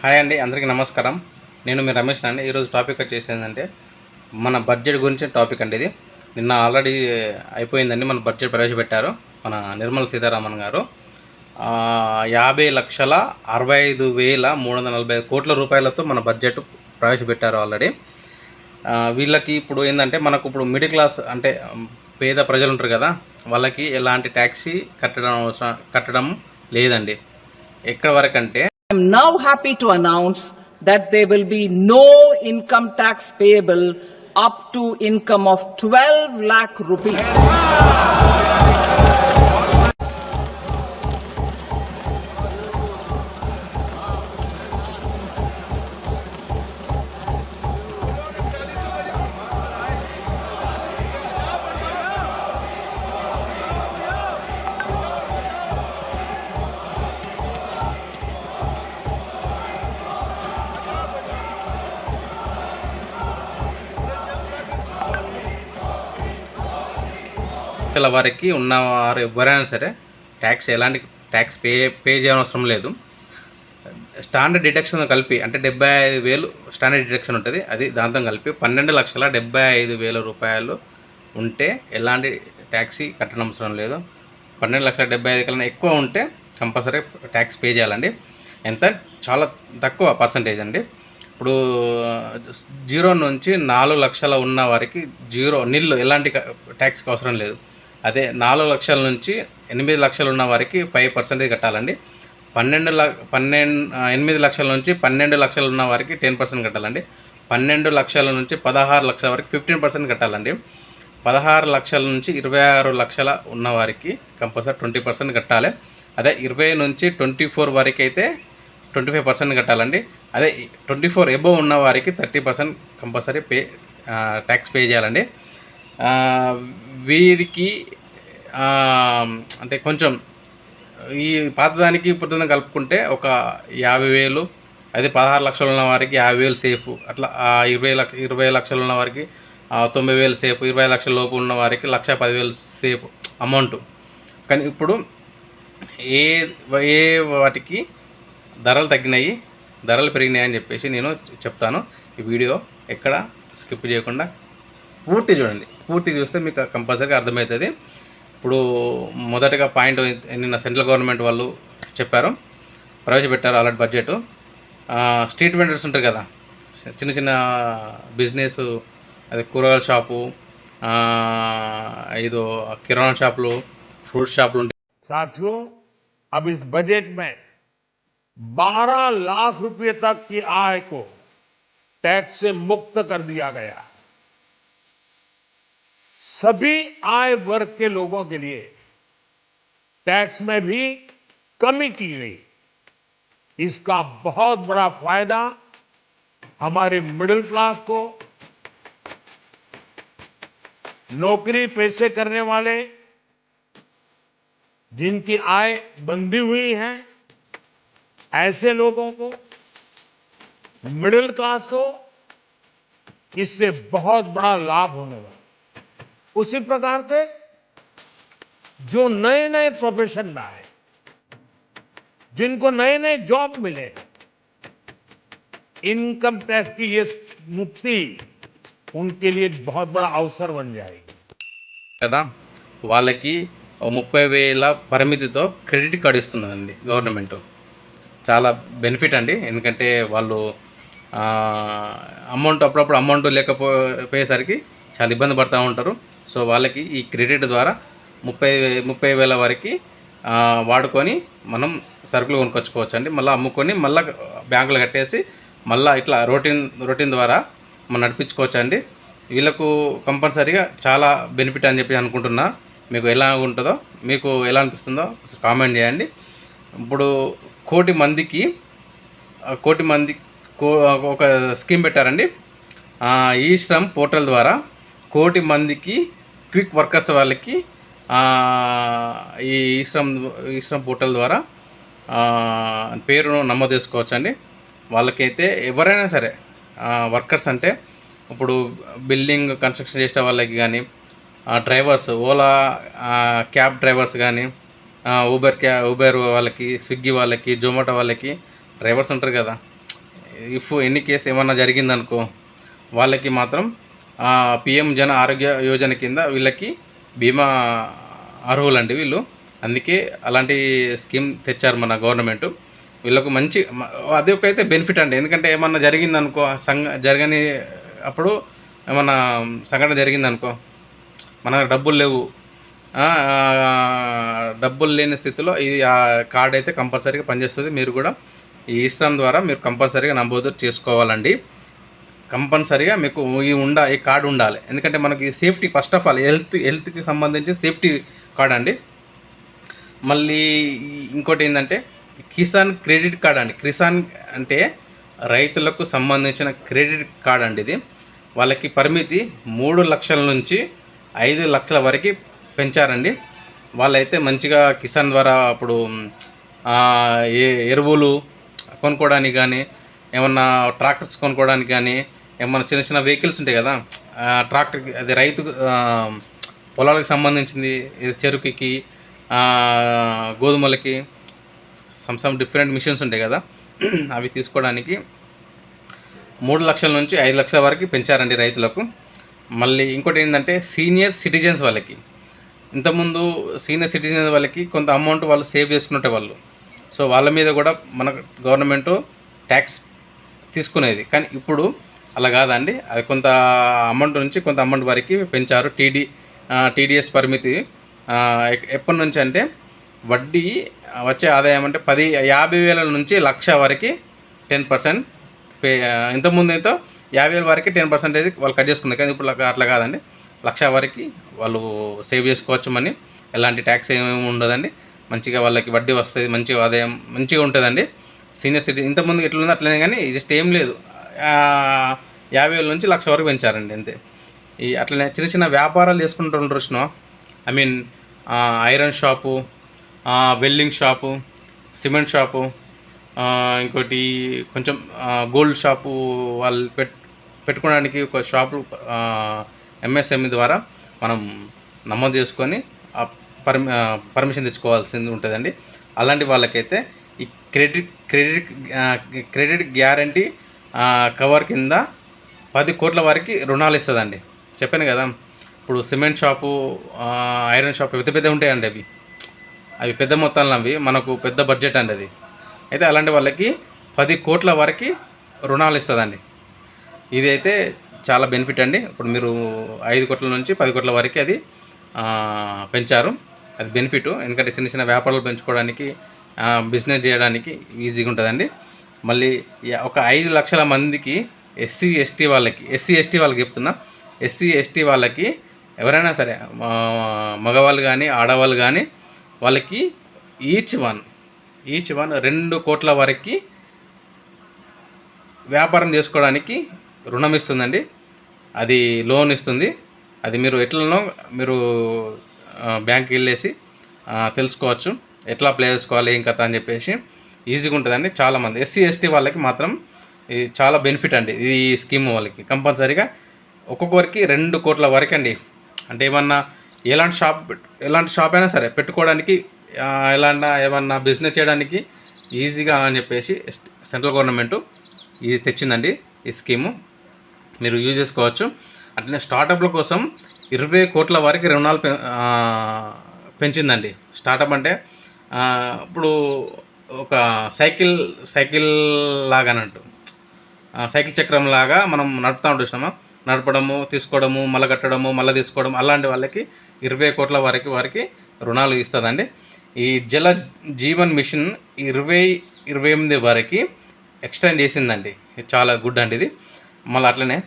Hi అండి అందరికీ నమస్కారం. నేను మీ రమేష్ అండి. ఈరోజు టాపిక్ వచ్చేసి ఏంటంటే మన బడ్జెట్ గురించి టాపిక్ అండి ఇది. నిన్న ఆల్రెడీ అయిపోయిందండి మన బడ్జెట్ ప్రవేశపెట్టారు మన నిర్మల సీతారామన్ గారు. యాభై లక్షల అరవై ఐదు వేల మూడు వందల నలభై కోట్ల రూపాయలతో మన బడ్జెట్ ప్రవేశపెట్టారు ఆల్రెడీ. వీళ్ళకి ఇప్పుడు ఏంటంటే మనకు ఇప్పుడు మిడిల్ క్లాస్ అంటే పేద ప్రజలు ఉంటారు కదా వాళ్ళకి ఎలాంటి ట్యాక్సీ కట్టడం అవసరం కట్టడం లేదండి. ఎక్కడి వరకు అంటే now happy to announce that there will be no income tax payable up to income of 12 lakh rupees. లక్షల వారికి ఉన్న వారు ఎవరైనా సరే ట్యాక్స్ ఎలాంటి ట్యాక్స్ పే పే చేయనవసరం లేదు. స్టాండర్డ్ డిడక్షన్ కలిపి అంటే డెబ్బై ఐదు వేలు స్టాండర్డ్ డిడక్షన్ ఉంటుంది. అది దాంతో కలిపి పన్నెండు లక్షల డెబ్బై ఐదు వేల రూపాయలు ఉంటే ఎలాంటి ట్యాక్సీ కట్టనవసరం లేదు. పన్నెండు లక్షల డెబ్బై ఐదు కన్నా ఎక్కువ ఉంటే కంపల్సరీ ట్యాక్స్ పే చేయాలండి. ఎంత? చాలా తక్కువ పర్సంటేజ్ అండి. ఇప్పుడు జీరో నుంచి నాలుగు లక్షల ఉన్న వారికి జీరో నిల్లు ఎలాంటి ట్యాక్స్కి అవసరం లేదు. అదే నాలుగు లక్షల నుంచి ఎనిమిది లక్షలు ఉన్న వారికి ఫైవ్ పర్సెంటేజ్ కట్టాలండి. పన్నెండు ల పన్నెండు ఎనిమిది లక్షల నుంచి పన్నెండు లక్షలు ఉన్న వారికి టెన్ పర్సెంట్ కట్టాలండి. పన్నెండు లక్షల నుంచి పదహారు లక్షల వరకు ఫిఫ్టీన్ పర్సెంట్ కట్టాలండి. పదహారు లక్షల నుంచి ఇరవై ఆరు లక్షల ఉన్న వారికి కంపల్సరీ ట్వంటీ పర్సెంట్ కట్టాలి. అదే ఇరవై నుంచి ట్వంటీ ఫోర్ వరకు అయితే ట్వంటీ ఫైవ్ పర్సెంట్ కట్టాలండి. అదే ట్వంటీ ఫోర్ ఎబో ఉన్న వారికి thirty percent compulsory pay tax pay చేయాలండి. వీరికి అంటే కొంచెం ఈ పాతదానికి ఇప్పుడు కలుపుకుంటే ఒక యాభై వేలు అదే పదహారు లక్షలు ఉన్న వారికి యాభై వేలు సేఫ్. అట్లా ఇరవై లక్ష ఇరవై లక్షలు ఉన్న వారికి తొంభై వేలు సేఫ్ ఇరవై లక్షల లోపు ఉన్న వారికి లక్ష పదివేలు సేఫ్ అమౌంట్. కానీ ఇప్పుడు ఏ ఏ వాటికి ధరలు తగ్గినాయి ధరలు పెరిగినాయి అని చెప్పేసి నేను చెప్తాను. ఈ వీడియో ఎక్కడ స్కిప్ చేయకుండా పూర్తి చూడండి పూర్తి చూస్తే మీకు కంపల్సరీగా అర్థమవుతుంది ఇప్పుడు మొదటగా పాయింట్ నిన్న సెంట్రల్ గవర్నమెంట్ వాళ్ళు చెప్పారు ప్రవేశపెట్టారు ఆల్రెడీ బడ్జెట్ స్ట్రీట్ వెండర్స్ ఉంటారు కదా చిన్న చిన్న బిజినెస్ అదే కూరగాయల షాపు ఆ, ఏదో కిరాణా షాపులు ఫ్రూట్ షాపులు ఉంటాయి साथियों अब इस बजट में 12 लाख रुपए तक की आय को टैक्स से मुक्त कर दिया गया सभी आय वर्ग के लोगों के लिए टैक्स में भी कमी की गई। इसका बहुत बड़ा फ़ायदा हमारे मिडिल क्लास को, नौकरी पैसे करने वाले जिनकी आय बंधी हुई है, ऐसे लोगों को, मिडिल क्लास को इससे बहुत बड़ा लाभ होने वाला। उसी प्रकार से जो नए नए प्रोफेशन में आए जिनको नए नए जॉब मिले इनकम टैक्स की ये मुक्ति उनके लिए एक बहुत बड़ा अवसर बन जाएगी కదా వాళ్ళకి ఓ ముప్పై వేల పరిమితితో క్రెడిట్ కార్డు ఇస్తుందండి గవర్నమెంట్ చాలా బెనిఫిట్ అండి ఎందుకంటే వాళ్ళు అమౌంట్ అప్పుడప్పుడు అమౌంట్ లేకపోయేసరికి చాలా ఇబ్బంది పడుతూ ఉంటారు. సో వాళ్ళకి ఈ క్రెడిట్ ద్వారా ముప్పై ముప్పై వేల వరకు వాడుకొని మనం సరుకులు కొనుక్కొచ్చుకోవచ్చు అండి. మళ్ళీ అమ్ముకొని మళ్ళీ బ్యాంకులో కట్టేసి మళ్ళీ ఇట్లా రొటీన్ రొటీన్ ద్వారా మనం నడిపించుకోవచ్చు అండి. వీళ్ళకు కంపల్సరీగా చాలా బెనిఫిట్ అని చెప్పి అనుకుంటున్నా. మీకు ఎలా ఉంటుందో మీకు ఎలా అనిపిస్తుందో కామెంట్ చేయండి. ఇప్పుడు కోటి మందికి కోటి మంది కో ఒక స్కీమ్ పెట్టారండి. ఈ శ్రమ్ పోర్టల్ ద్వారా కోటి మందికి క్విక్ వర్కర్స్ వాళ్ళకి ఈ ఈశ్రమ్ శ్రమ్ ఈ శ్రమ్ పోర్టల్ ద్వారా పేరును నమోదు చేసుకోవచ్చండి. వాళ్ళకైతే ఎవరైనా సరే వర్కర్స్ అంటే ఇప్పుడు బిల్డింగ్ కన్స్ట్రక్షన్ చేసే వాళ్ళకి కానీ డ్రైవర్స్ ఓలా క్యాబ్ డ్రైవర్స్ కానీ ఊబర్ క్యా ఊబర్ వాళ్ళకి స్విగ్గీ వాళ్ళకి జొమాటో వాళ్ళకి డ్రైవర్స్ ఉంటారు కదా. ఇఫ్ ఎన్ని కేసు ఏమన్నా జరిగిందనుకో వాళ్ళకి మాత్రం పిఎం జన ఆరోగ్య యోజన కింద వీళ్ళకి బీమా అర్హులండి వీళ్ళు. అందుకే అలాంటి స్కీమ్ తెచ్చారు మన గవర్నమెంట్. వీళ్ళకు మంచి మ- అది ఒక అయితే బెనిఫిట్ అండి. ఎందుకంటే ఏమన్నా జరిగిందనుకో సంఘ జరగని అప్పుడు ఏమన్నా సంఘటన జరిగిందనుకో మన డబ్బులు లేవు. డబ్బులు లేని స్థితిలో ఇది ఆ కార్డ్ అయితే కంపల్సరీగా పనిచేస్తుంది. మీరు కూడా ఈ ఇస్లాం ద్వారా మీరు కంపల్సరీగా నమోదు చేసుకోవాలండి. కంపల్సరీగా మీకు ఈ ఉండ ఈ కార్డు ఉండాలి. ఎందుకంటే మనకి safety first of all health హెల్త్కి సంబంధించి సేఫ్టీ కార్డ్ అండి. మళ్ళీ ఇంకోటి ఏంటంటే కిసాన్ క్రెడిట్ కార్డ్ అండి. కిసాన్ అంటే రైతులకు సంబంధించిన క్రెడిట్ కార్డ్ అండి ఇది. వాళ్ళకి పరిమితి మూడు లక్షల నుంచి ఐదు లక్షల వరకు పెంచారండి. వాళ్ళైతే మంచిగా కిసాన్ ద్వారా అప్పుడు ఏ ఎరువులు కొనుక్కోవడానికి కానీ ఏమన్నా ట్రాక్టర్స్ కొనుక్కోవడానికి కానీ ఏమన్నా చిన్న చిన్న వెహికల్స్ ఉంటాయి కదా ట్రాక్టర్ అది రైతు పొలాలకు సంబంధించింది చెరుకుకి గోధుమలకి సమ్ సమ్ డిఫరెంట్ మిషన్స్ ఉంటాయి కదా అవి తీసుకోవడానికి మూడు లక్షల నుంచి ఐదు లక్షల వరకు పెంచారండి రైతులకు. మళ్ళీ ఇంకోటి ఏంటంటే సీనియర్ సిటిజన్స్ వాళ్ళకి. ఇంతకుముందు సీనియర్ సిటిజన్స్ వాళ్ళకి కొంత అమౌంట్ వాళ్ళు సేవ్ చేసుకున్నట్టే వాళ్ళు. సో వాళ్ళ మీద కూడా మన గవర్నమెంట్ ట్యాక్స్ తీసుకునేది. కానీ ఇప్పుడు అలా కాదండి. అది కొంత అమౌంట్ నుంచి కొంత అమౌంట్ వరకు పెంచారు. టీడీ టీడీఎస్ పరిమితి. ఎప్పటి నుంచి అంటే వడ్డీ వచ్చే ఆదాయం అంటే పది యాభై వేల నుంచి లక్ష వరకు టెన్ పర్సెంట్ పే ఇంతకుముందు అయితే యాభై వేల వరకు టెన్ పర్సెంటేజ్ వాళ్ళు కట్ చేసుకున్నారు. కానీ ఇప్పుడు అట్లా- కాదండి. లక్ష వరకు వాళ్ళు సేవ్ చేసుకోవచ్చు మనీ. ఎలాంటి ట్యాక్స్ ఏమేమి ఉండదండి. మంచిగా వాళ్ళకి వడ్డీ వస్తుంది మంచిగా ఆదాయం మంచిగా ఉంటుందండి. సీనియర్ సిటిజన్ ఇంతకుముందు ఎట్లుందో అట్లనే కానీ జస్ట్ ఏం లేదు. యాభై వేల నుంచి లక్ష వరకు పెంచారండి అంతే. ఈ అట్లనే చిన్న చిన్న వ్యాపారాలు చేసుకుంటుంటారు I mean iron shop welding shop cement shop ఇంకోటి కొంచెం గోల్డ్ షాపు వాళ్ళు పెట్ పెట్టుకోవడానికి ఒక షాపు ఎంఎస్ఎంఈ ద్వారా మనం నమోదు చేసుకొని పర్మి పర్మిషన్ తెచ్చుకోవాల్సింది ఉంటుందండి. అలాంటి వాళ్ళకైతే ఈ credit credit credit guarantee cover కింద పది కోట్ల వరకు రుణాలు ఇస్తుందండి. చెప్పాను కదా ఇప్పుడు సిమెంట్ షాపు ఐరన్ షాపు పెద్ద పెద్ద ఉంటాయండి అవి. అవి పెద్ద మొత్తాలు అవి మనకు పెద్ద బడ్జెట్ అండి అది. అయితే అలాంటి వాళ్ళకి పది కోట్ల వరకు రుణాలు ఇస్తుందండి. ఇది అయితే చాలా బెనిఫిట్ అండి. ఇప్పుడు మీరు ఐదు కోట్ల నుంచి పది కోట్ల వరకు అది పెంచారు. అది బెనిఫిట్. ఎందుకంటే చిన్న చిన్న వ్యాపారాలు పెంచుకోవడానికి బిజినెస్ చేయడానికి ఈజీగా ఉంటుందండి. మళ్ళీ ఒక ఐదు లక్షల మందికి ఎస్సీ ఎస్టీ వాళ్ళకి ఎస్సీ ఎస్టీ వాళ్ళకి చెప్తున్నా. ఎస్సీ ఎస్టీ వాళ్ళకి ఎవరైనా సరే మగవాళ్ళు కానీ ఆడవాళ్ళు కానీ వాళ్ళకి ఈచ్ వన్ ఈచ్ వన్ రెండు కోట్ల వరకు వ్యాపారం చేసుకోవడానికి రుణం ఇస్తుందండి. అది లోన్ ఇస్తుంది. అది మీరు ఎట్లనో మీరు బ్యాంక్కి వెళ్ళేసి తెలుసుకోవచ్చు. ఎట్లా అప్లై చేసుకోవాలి ఏం కథ అని చెప్పేసి ఈజీగా ఉంటుందండి. చాలామంది ఎస్సీ ఎస్టీ వాళ్ళకి మాత్రం ఇది చాలా బెనిఫిట్ అండి ఈ స్కీమ్ వాళ్ళకి. కంపల్సరీగా ఒక్కొక్కరికి రెండు కోట్ల వరకు అండి. అంటే ఏమన్నా ఎలాంటి షాప్ ఎలాంటి షాప్ అయినా సరే పెట్టుకోవడానికి ఎలా ఎలాంటి ఏమన్నా బిజినెస్ చేయడానికి ఈజీగా అని చెప్పేసి సెంట్రల్ గవర్నమెంట్ ఇది తెచ్చిందండి ఈ స్కీము మీరు యూజ్ చేసుకోవచ్చు. అట్లనే స్టార్టప్ల కోసం ఇరవై కోట్ల వరకు రుణాలు పె- పెంచిందండి. స్టార్టప్ అంటే ఇప్పుడు ఒక సైకిల్ సైకిల్ లాగానంటు సైకిల్ చక్రం లాగా మనం నడుపుతూ ఉంటున్నామా నడపడము తీసుకోవడము మళ్ళీ కట్టడము మళ్ళీ తీసుకోవడం అలాంటి వాళ్ళకి ఇరవై కోట్ల వరకు వారికి రుణాలు ఇస్తుందండి. ఈ జల జీవన్ మిషన్ ఇరవై ఇరవై ఎనిమిది వరకు ఎక్స్టెండ్ చేసిందండి. చాలా గుడ్ అండి ఇది. మళ్ళీ అట్లనే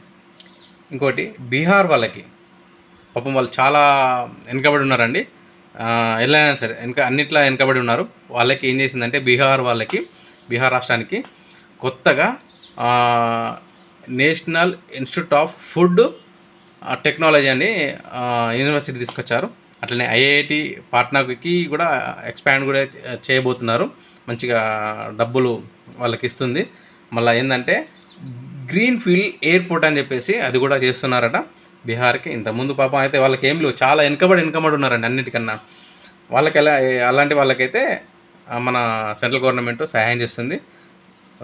ఇంకోటి బీహార్ వాళ్ళకి పాపం వాళ్ళు చాలా వెనుకబడి ఉన్నారండి. ఎలా అయినా సరే వెనక అన్నిట్లా వెనుకబడి ఉన్నారు. వాళ్ళకి ఏం చేసిందంటే బీహార్ వాళ్ళకి బీహార్ రాష్ట్రానికి కొత్తగా national institute of food technology అని యూనివర్సిటీ తీసుకొచ్చారు. అట్లనే ఐఐటి పాట్నాకి కూడా ఎక్స్పాండ్ కూడా చేయబోతున్నారు. మంచిగా డబ్బులు వాళ్ళకి ఇస్తుంది. మళ్ళీ ఏంటంటే గ్రీన్ ఫీల్డ్ ఎయిర్పోర్ట్ అని చెప్పేసి అది కూడా చేస్తున్నారట బీహార్కి. ఇంతకుముందు పాపం అయితే వాళ్ళకి ఏం లేవు. చాలా వెనుకబడి వెనుకబడి ఉన్నారండి అన్నిటికన్నా. వాళ్ళకి ఎలా అలాంటి వాళ్ళకైతే మన సెంట్రల్ గవర్నమెంట్ సహాయం చేస్తుంది.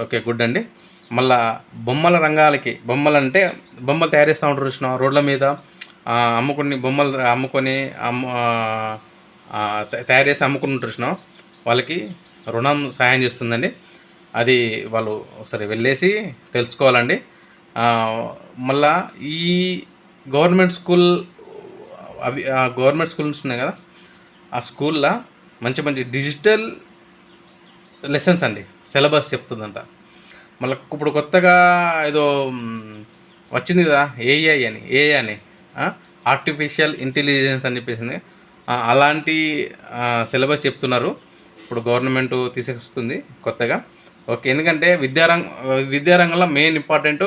ఓకే గుడ్ అండి. మళ్ళా బొమ్మల రంగాలకి బొమ్మలు అంటే బొమ్మలు తయారు చేస్తూ ఉంటారు చూసిన రోడ్ల మీద అమ్ముకుని బొమ్మలు అమ్ముకొని అమ్ము తయారు చేసి అమ్ముకుని చూసిన వాళ్ళకి రుణం సహాయం చేస్తుందండి. అది వాళ్ళు ఒకసారి వెళ్ళేసి తెలుసుకోవాలండి. మళ్ళా ఈ గవర్నమెంట్ స్కూల్ అవి ఆ గవర్నమెంట్ స్కూల్స్ ఉన్నాయి కదా? ఆ స్కూల్లో మంచి మంచి డిజిటల్ లెసన్స్ అండి సిలబస్ చెప్తుందంట. మళ్ళీ ఇప్పుడు కొత్తగా ఏదో వచ్చింది కదా ఏఐ అని ఏఐ అని ఆర్టిఫిషియల్ ఇంటెలిజెన్స్ అని చెప్పేసింది అలాంటి సిలబస్ చెప్తున్నారు. ఇప్పుడు గవర్నమెంట్ తీసుకొస్తుంది కొత్తగా. ఓకే ఎందుకంటే విద్యారంగ విద్యారంగంలో మెయిన్ ఇంపార్టెంట్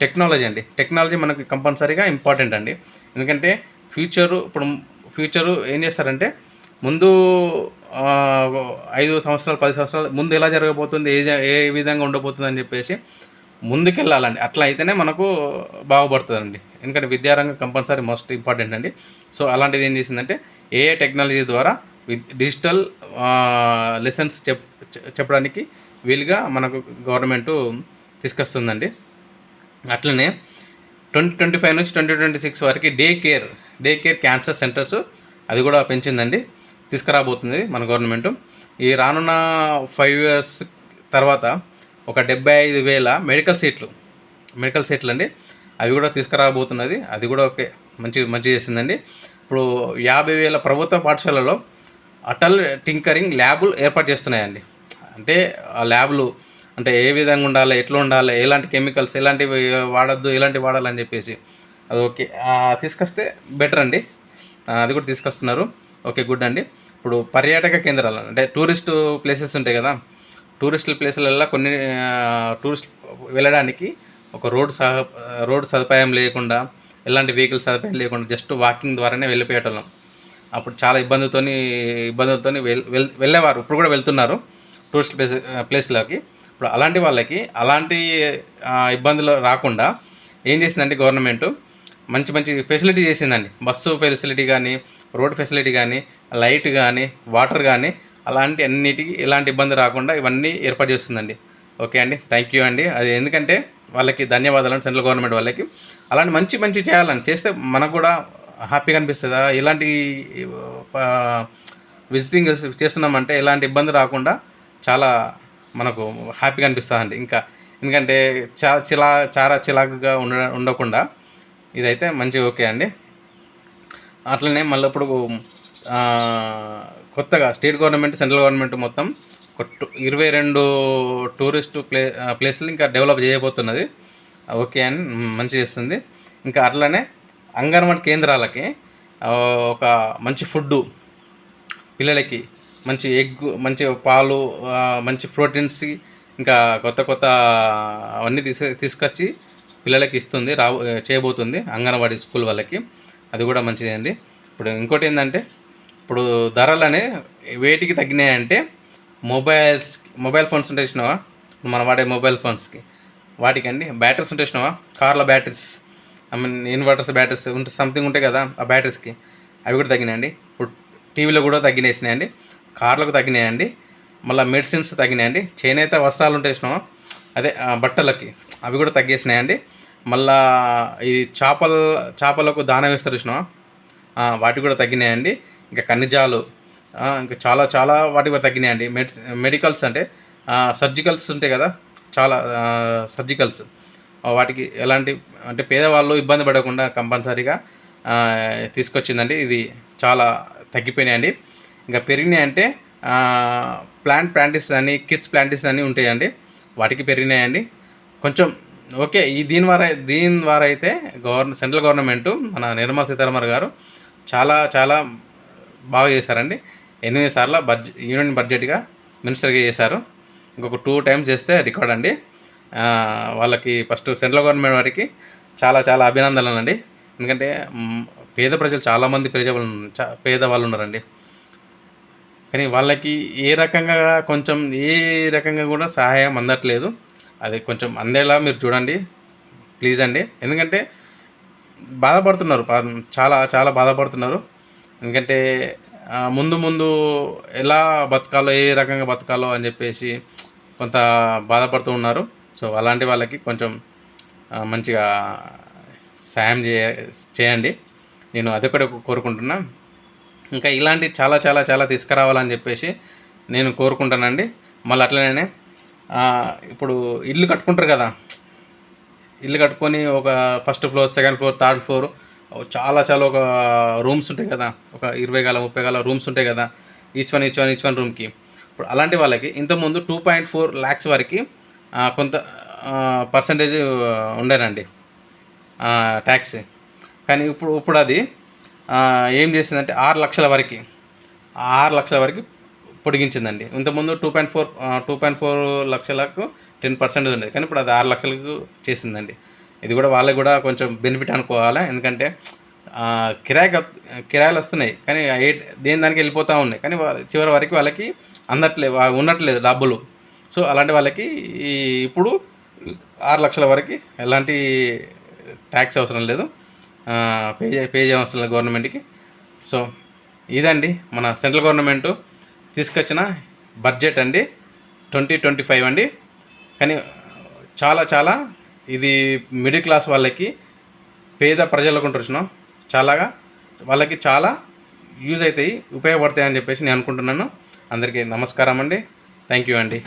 టెక్నాలజీ అండి. టెక్నాలజీ మనకి కంపల్సరీగా ఇంపార్టెంట్ అండి. ఎందుకంటే ఫ్యూచరు ఇప్పుడు ఫ్యూచరు ఏం చేస్తారంటే ముందు ఐదు సంవత్సరాలు పది సంవత్సరాలు ముందు ఎలా జరగబోతుంది ఏ ఏ విధంగా ఉండబోతుంది అని చెప్పేసి ముందుకెళ్ళాలండి. అట్లా అయితేనే మనకు బాగుపడుతుందండి. ఎందుకంటే విద్యారంగం కంపల్సరీ మస్ట్ ఇంపార్టెంట్ అండి. సో అలాంటిది ఏం చేసిందంటే ఏ టెక్నాలజీ ద్వారా డిజిటల్ లెసన్స్ చెప్ చెప్పడానికి వీలుగా మనకు గవర్నమెంట్ తీసుకొస్తుందండి. అట్లనే ట్వంటీ ట్వంటీ ఫైవ్ నుంచి ట్వంటీ ట్వంటీ సిక్స్ వరకు day care day care cancer centres అది కూడా పెంచిందండి. తీసుకురాబోతుంది మన గవర్నమెంట్. ఈ రానున్న ఫైవ్ ఇయర్స్ తర్వాత ఒక డెబ్బై ఐదు వేల మెడికల్ సీట్లు మెడికల్ సీట్లు అండి అవి కూడా తీసుకురాబోతున్నది. అది కూడా ఓకే మంచి మంచి చేసిందండి. ఇప్పుడు యాభై వేల ప్రభుత్వ పాఠశాలలో అటల్ టింకరింగ్ ల్యాబులు ఏర్పాటు చేస్తున్నాయండి. అంటే ఆ ల్యాబ్లు అంటే ఏ విధంగా ఉండాలి ఎట్లా ఉండాలి ఎలాంటి కెమికల్స్ ఎలాంటివి వాడద్దు ఎలాంటివి వాడాలని చెప్పేసి అది ఓకే. తీసుకొస్తే బెటర్ అండి. అది కూడా తీసుకొస్తున్నారు. ఓకే గుడ్ అండి. ఇప్పుడు పర్యాటక కేంద్రాలు అంటే టూరిస్ట్ ప్లేసెస్ ఉంటాయి కదా టూరిస్ట్ ప్లేసులలో కొన్ని టూరిస్ట్ వెళ్ళడానికి ఒక రోడ్ సహ రోడ్ సదుపాయం లేకుండా ఎలాంటి వెహికల్ సదుపాయం లేకుండా జస్ట్ వాకింగ్ ద్వారానే వెళ్ళిపోయేటోళ్ళం. అప్పుడు చాలా ఇబ్బందులతోని ఇబ్బందులతోని వెల్ వెళ్ళేవారు. ఇప్పుడు కూడా వెళ్తున్నారు టూరిస్ట్ ప్లేస్ ప్లేస్లోకి. ఇప్పుడు అలాంటి వాళ్ళకి అలాంటి ఇబ్బందులు రాకుండా ఏం చేసిందంటే గవర్నమెంట్ మంచి మంచి ఫెసిలిటీ చేసిందండి. బస్సు ఫెసిలిటీ కానీ రోడ్ ఫెసిలిటీ కానీ లైట్ కానీ వాటర్ కానీ అలాంటి అన్నిటికీ ఎలాంటి ఇబ్బంది రాకుండా ఇవన్నీ ఏర్పాటు చేస్తుందండి. ఓకే అండి. థ్యాంక్ యూ అండి. అది ఎందుకంటే వాళ్ళకి ధన్యవాదాలు అండి సెంట్రల్ గవర్నమెంట్ వాళ్ళకి. అలాంటి మంచి మంచి చేయాలని చేస్తే మనకు కూడా హ్యాపీగా అనిపిస్తుందా? ఇలాంటి విజిటింగ్ చేస్తున్నామంటే ఎలాంటి ఇబ్బంది రాకుండా చాలా మనకు హ్యాపీగా అనిపిస్తుందండి. ఇంకా ఎందుకంటే చా చిలా చాలా చిలాకుగా ఉండ ఉండకుండా ఇదైతే మంచిగా ఓకే అండి. అట్లనే మళ్ళీ ఇప్పుడు కొత్తగా స్టేట్ గవర్నమెంట్ సెంట్రల్ గవర్నమెంట్ మొత్తం ఒక ఇరవై రెండు టూరిస్ట్ ప్లే ప్లేసులు ప్లేస్లు ఇంకా డెవలప్ చేయబోతున్నది. ఓకే అని మంచి చేస్తుంది. ఇంకా అట్లనే అంగన్వాడీ కేంద్రాలకి ఒక మంచి ఫుడ్డు పిల్లలకి మంచి ఎగ్ మంచి పాలు మంచి ప్రోటీన్స్ ఇంకా కొత్త కొత్త అవన్నీ తీసుకు తీసుకొచ్చి పిల్లలకి ఇస్తుంది రా చేయబోతుంది అంగన్వాడీ స్కూల్ వాళ్ళకి. అది కూడా మంచిదండి. ఇప్పుడు ఇంకోటి ఏంటంటే ఇప్పుడు ధరలనే వేటికి తగ్గినాయంటే మొబైల్స్ మొబైల్ ఫోన్స్ ఉంటాయి చూసినావా? మనం వాడే మొబైల్ ఫోన్స్కి. వాటికండి బ్యాటరీస్ ఉంటాయి చూసినావా? కార్ల batteries I mean inverters batteries ఉంటే సంథింగ్ ఉంటాయి కదా ఆ బ్యాటరీస్కి. అవి కూడా తగ్గినాయండి. ఇప్పుడు టీవీలో కూడా తగ్గినేసినాయండి. కార్లకు తగ్గినాయండి. మళ్ళీ మెడిసిన్స్ తగ్గినాయండి. చేనేత వస్త్రాలు ఉంటాయి అదే బట్టలకి. అవి కూడా తగ్గేసినాయండి. మళ్ళా ఈ చేపల చేపలకు దాన వేస్తారు చూసినావా? వాటి కూడా తగ్గినాయండి. ఇంకా ఖనిజాలు ఇంకా చాలా చాలా వాటి కూడా తగ్గినాయండి. మెడిసి మెడికల్స్ అంటే సర్జికల్స్ ఉంటాయి కదా? చాలా సర్జికల్స్. వాటికి ఎలాంటి అంటే పేదవాళ్ళు ఇబ్బంది పడకుండా కంపల్సరీగా తీసుకొచ్చిందండి. ఇది చాలా తగ్గిపోయినాయండి. ఇంకా పెరిగినాయి అంటే ప్లాంట్ ప్లాంటిస్ అని కిడ్స్ ప్లాంటిస్ అని ఉంటాయండి. వాటికి పెరిగినాయండి. కొంచెం ఓకే ఈ దీని ద్వారా దీని ద్వారా అయితే గవర్న సెంట్రల్ గవర్నమెంట్ మన నిర్మలా సీతారామన్ గారు చాలా చాలా బాగా చేశారండి. ఎనిమిది సార్ల బడ్జెట్ యూనియన్ బడ్జెట్గా మినిస్టర్గా చేశారు. ఇంకొక టూ టైమ్స్ చేస్తే రికార్డ్ అండి. వాళ్ళకి ఫస్ట్ సెంట్రల్ గవర్నమెంట్ వారికి చాలా చాలా అభినందనలు అండి ఎందుకంటే పేద ప్రజలు చాలామంది ప్రజలు పేదవాళ్ళు పేద వాళ్ళు ఉన్నారండి. కానీ వాళ్ళకి ఏ రకంగా కొంచెం ఏ రకంగా కూడా సహాయం అందట్లేదు. అది కొంచెం అందేలా మీరు చూడండి. ప్లీజ్ అండి. ఎందుకంటే బాధపడుతున్నారు. చాలా చాలా బాధపడుతున్నారు. ఎందుకంటే ముందు ముందు ఎలా బతకాలో ఏ రకంగా బతకాలో అని చెప్పేసి కొంత బాధపడుతూ ఉన్నారు. సో అలాంటి వాళ్ళకి కొంచెం మంచిగా సాయం చేయ చేయండి. నేను అదొకటి కోరుకుంటున్నా. ఇంకా ఇలాంటి చాలా చాలా చాలా తీసుకురావాలని చెప్పేసి నేను కోరుకుంటానండి. మళ్ళీ అట్లనే ఇప్పుడు ఇల్లు కట్టుకుంటారు కదా. ఇల్లు కట్టుకొని ఒక first floor second floor third floor చాలా చాలా ఒక రూమ్స్ ఉంటాయి కదా. ఒక ఇరవై గల ముప్పై గల రూమ్స్ ఉంటాయి కదా. Each one each one each one రూమ్కి. ఇప్పుడు అలాంటి వాళ్ళకి ఇంతకుముందు టూ పాయింట్ ఫోర్ ల్యాక్స్ వరకు కొంత పర్సంటేజ్ ఉండేనండి ట్యాక్స్. కానీ ఇప్పుడు ఇప్పుడు అది ఏం చేసిందంటే ఆరు లక్షల వరకు ఆరు లక్షల వరకు పొడిగించిందండి. ఇంతకుముందు two point four two point four లక్షలకు టెన్ పర్సెంట్ ఉండేది కానీ ఇప్పుడు అది ఆరు లక్షలకు చేసిందండి. ఇది కూడా వాళ్ళకి కూడా కొంచెం బెనిఫిట్ అనుకోవాలి? ఎందుకంటే కిరాయికి కిరాయిలు వస్తున్నాయి. కానీ ఏ దేని దానికి వెళ్ళిపోతూ ఉన్నాయి? కానీ చివరి వరకు వాళ్ళకి అందట్లేదు ఉండట్లేదు డబ్బులు. సో అలాంటి వాళ్ళకి ఇప్పుడు ఆరు లక్షల వరకు ఎలాంటి ట్యాక్స్ అవసరం లేదు. పే పే చేయవలసిన గవర్నమెంట్కి. సో ఇదండి మన సెంట్రల్ గవర్నమెంట్ తీసుకొచ్చిన బడ్జెట్ అండి. ట్వంటీ ట్వంటీ ఫైవ్ అండి. కానీ చాలా చాలా ఇది మిడిల్ క్లాస్ వాళ్ళకి పేద ప్రజలకు ఉంటున్నాం చాలాగా వాళ్ళకి చాలా యూజ్ అవుతాయి ఉపయోగపడతాయి అని చెప్పేసి నేను అనుకుంటున్నాను. అందరికీ నమస్కారం అండి. థ్యాంక్ యూ అండి.